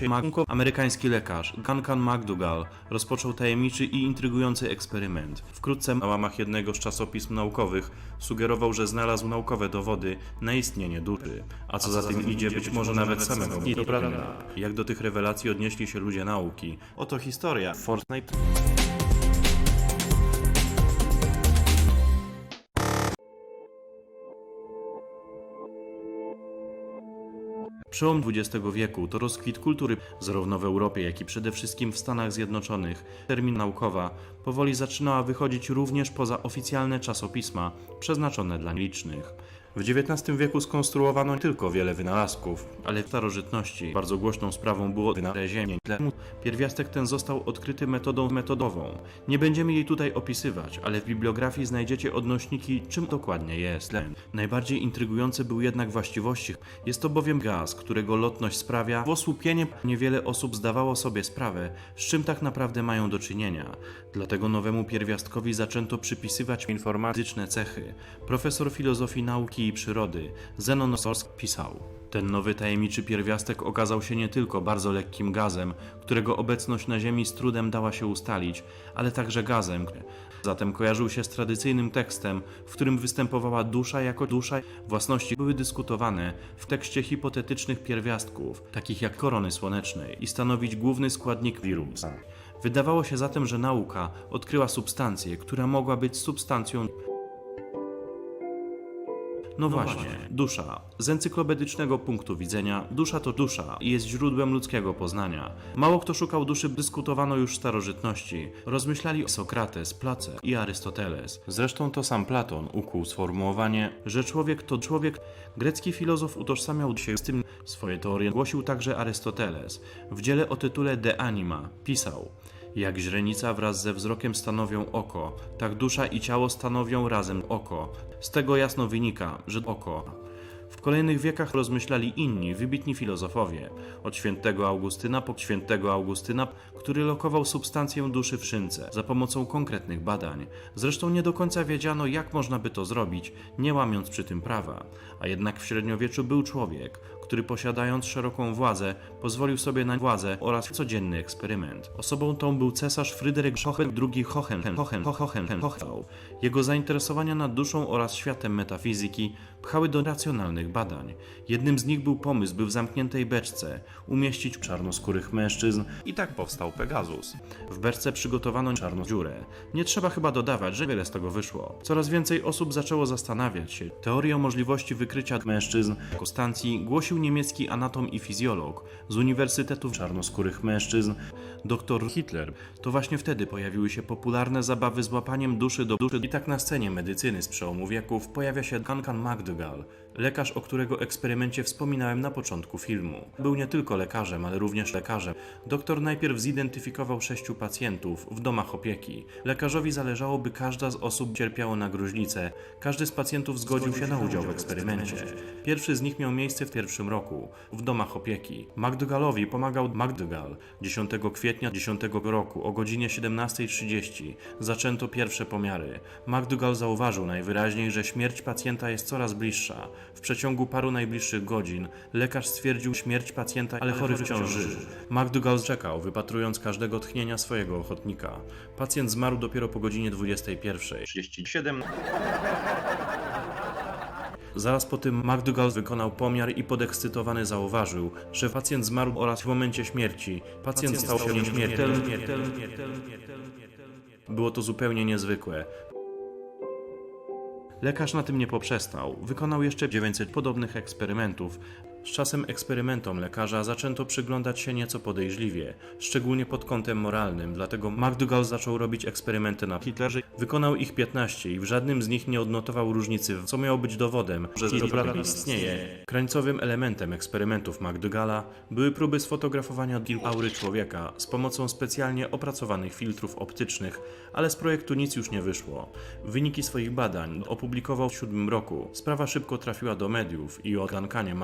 się amerykański lekarz Duncan McDougall rozpoczął tajemniczy i intrygujący eksperyment. Wkrótce na łamach jednego z czasopism naukowych sugerował, że znalazł naukowe dowody na istnienie duszy, a co za tym idzie być może nawet samego I to prawda. Jak do tych rewelacji odnieśli się ludzie nauki? Oto historia. Fortnite Przełom XX wieku to rozkwit kultury zarówno w Europie, jak i przede wszystkim w Stanach Zjednoczonych. Termin naukowa powoli zaczynała wychodzić również poza oficjalne czasopisma przeznaczone dla licznych. W XIX wieku skonstruowano nie tylko wiele wynalazków, ale w starożytności bardzo głośną sprawą było wynalezienie tlenu. Pierwiastek ten został odkryty metodą metodową. Nie będziemy jej tutaj opisywać, ale w bibliografii znajdziecie odnośniki, czym dokładnie jest tlen. Najbardziej intrygujące był jednak właściwości. Jest to bowiem gaz, którego lotność sprawia osłupienie. Niewiele osób zdawało sobie sprawę, z czym tak naprawdę mają do czynienia. Dlatego nowemu pierwiastkowi zaczęto przypisywać informatyczne cechy. Profesor filozofii nauki i przyrody Zenon Sorsk pisał. Ten nowy tajemniczy pierwiastek okazał się nie tylko bardzo lekkim gazem, którego obecność na Ziemi z trudem dała się ustalić, ale także gazem. Zatem kojarzył się z tradycyjnym tekstem, w którym występowała dusza jako dusza. Własności były dyskutowane w tekście hipotetycznych pierwiastków, takich jak korony słonecznej, i stanowić główny składnik wirusa. Wydawało się zatem, że nauka odkryła substancję, która mogła być substancją no właśnie, dusza. Z encyklopedycznego punktu widzenia, dusza to dusza i jest źródłem ludzkiego poznania. Mało kto szukał duszy, dyskutowano już w starożytności. Rozmyślali Sokrates, Place i Arystoteles. Zresztą to sam Platon ukuł sformułowanie, że człowiek to człowiek. Grecki filozof utożsamiał się z tym swoje teorie. Głosił także Arystoteles. W dziele o tytule De Anima pisał jak źrenica wraz ze wzrokiem stanowią oko, tak dusza i ciało stanowią razem oko. Z tego jasno wynika, że oko. W kolejnych wiekach rozmyślali inni, wybitni filozofowie, od świętego Augustyna po świętego Augustyna, który lokował substancję duszy w szynce za pomocą konkretnych badań. Zresztą nie do końca wiedziano, jak można by to zrobić, nie łamiąc przy tym prawa. A jednak w średniowieczu był człowiek, który posiadając szeroką władzę, pozwolił sobie na władzę oraz codzienny eksperyment. Osobą tą był cesarz Fryderyk Schochen II Hohenheim. Hohen, Hohen, Hohen. Jego zainteresowania nad duszą oraz światem metafizyki pchały do racjonalnych badań. Jednym z nich był pomysł, by w zamkniętej beczce umieścić czarnoskórych mężczyzn i tak powstał Pegasus. W beczce przygotowano czarną dziurę. Nie trzeba chyba dodawać, że wiele z tego wyszło. Coraz więcej osób zaczęło zastanawiać się. Teorię możliwości wykrycia mężczyzn jako stacji głosił niemiecki anatom i fizjolog z Uniwersytetu Czarnoskórych Mężczyzn, dr Hitler. To właśnie wtedy pojawiły się popularne zabawy z łapaniem duszy do duszy i tak na scenie medycyny z przełomu wieków pojawia się Duncan McDougall, lekarz, o którego eksperymencie wspominałem na początku filmu. Był nie tylko lekarzem, ale również lekarzem. Doktor najpierw zidentyfikował sześciu pacjentów w domach opieki. Lekarzowi zależało, by każda z osób cierpiała na gruźlicę. Każdy z pacjentów zgodził się na udział w eksperymencie. Pierwszy z nich miał miejsce w pierwszym roku, w domach opieki. McDougallowi pomagał McDougall. 10 kwietnia 10 roku o godzinie 17.30 zaczęto pierwsze pomiary. McDougall zauważył najwyraźniej, że śmierć pacjenta jest coraz bliższa. W przeciągu paru najbliższych godzin lekarz stwierdził śmierć pacjenta, ale chory wciąż żył. McDougall czekał, wypatrując każdego tchnienia swojego ochotnika. Pacjent zmarł dopiero po godzinie 21.37. Zaraz po tym McDougall wykonał pomiar i podekscytowany zauważył, że pacjent zmarł oraz w momencie śmierci. Pacjent, stał się nieśmiertelny. Było to zupełnie niezwykłe. Lekarz na tym nie poprzestał. Wykonał jeszcze 900 podobnych eksperymentów. Z czasem eksperymentom lekarza zaczęto przyglądać się nieco podejrzliwie, szczególnie pod kątem moralnym, dlatego McDougall zaczął robić eksperymenty na Hitlerze. Wykonał ich 15 i w żadnym z nich nie odnotował różnicy, co miało być dowodem, że zbrodnia istnieje. Krańcowym elementem eksperymentów McDougalla były próby sfotografowania aury człowieka z pomocą specjalnie opracowanych filtrów optycznych, ale z projektu nic już nie wyszło. Wyniki swoich badań opublikował w siódmym roku. Sprawa szybko trafiła do mediów i o Duncanie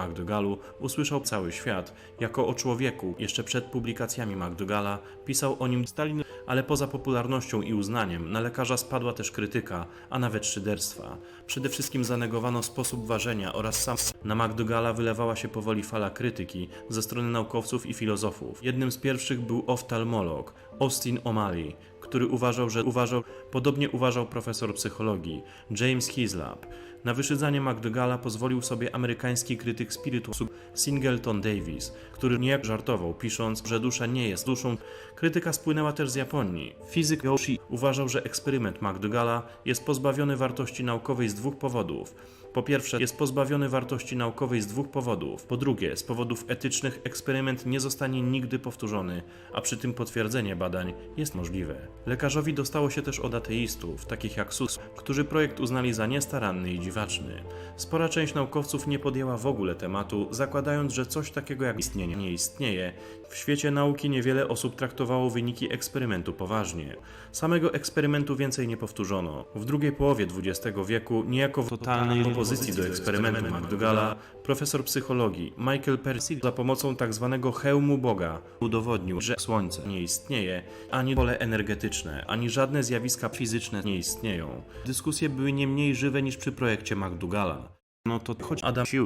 Usłyszał cały świat. Jako o człowieku, jeszcze przed publikacjami McDougalla, pisał o nim Stalin. Ale poza popularnością i uznaniem na lekarza spadła też krytyka, a nawet szyderstwa. Przede wszystkim zanegowano sposób ważenia oraz sam na McDougalla wylewała się powoli fala krytyki ze strony naukowców i filozofów. Jednym z pierwszych był oftalmolog Austin O'Malley, który uważał, że uważał, podobnie uważał profesor psychologii James Hislop. Na wyszydzanie McDougalla pozwolił sobie amerykański krytyk spirytusu Singleton Davis, który nie żartował, pisząc, że dusza nie jest duszą. Krytyka spłynęła też z Japonii. Fizyk Yoshi uważał, że eksperyment McDougalla jest pozbawiony wartości naukowej z dwóch powodów. Po pierwsze, jest pozbawiony wartości naukowej z dwóch powodów. Po drugie, z powodów etycznych eksperyment nie zostanie nigdy powtórzony, a przy tym potwierdzenie badań jest możliwe. Lekarzowi dostało się też od ateistów, takich jak Sus, którzy projekt uznali za niestaranny i dziwaczny. Spora część naukowców nie podjęła w ogóle tematu, zakładając, że coś takiego jak istnienie nie istnieje. W świecie nauki niewiele osób traktowało wyniki eksperymentu poważnie. Samego eksperymentu więcej nie powtórzono. W drugiej połowie XX wieku, niejako w totalnej opozycji do eksperymentu McDougalla, profesor psychologii Michael Percy za pomocą tzw. hełmu Boga udowodnił, że Słońce nie istnieje, ani pole energetyczne, ani żadne zjawiska fizyczne nie istnieją. Dyskusje były nie mniej żywe niż przy projekcie McDougalla. No to choć Adam Sił.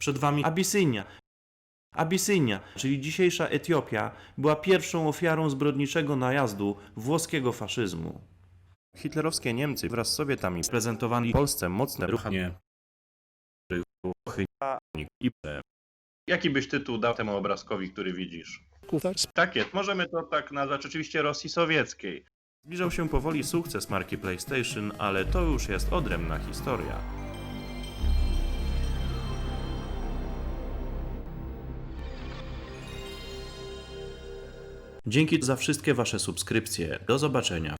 Przed wami Abysynia. Abysynia, czyli dzisiejsza Etiopia, była pierwszą ofiarą zbrodniczego najazdu włoskiego faszyzmu. Hitlerowskie Niemcy wraz z Sowietami prezentowali Polsce mocne ruchanie i p. Jaki byś tytuł dał temu obrazkowi, który widzisz? Tak jest, możemy to tak nazwać oczywiście Rosji Sowieckiej. Zbliżał się powoli sukces marki PlayStation, ale to już jest odrębna historia. Dzięki za wszystkie Wasze subskrypcje. Do zobaczenia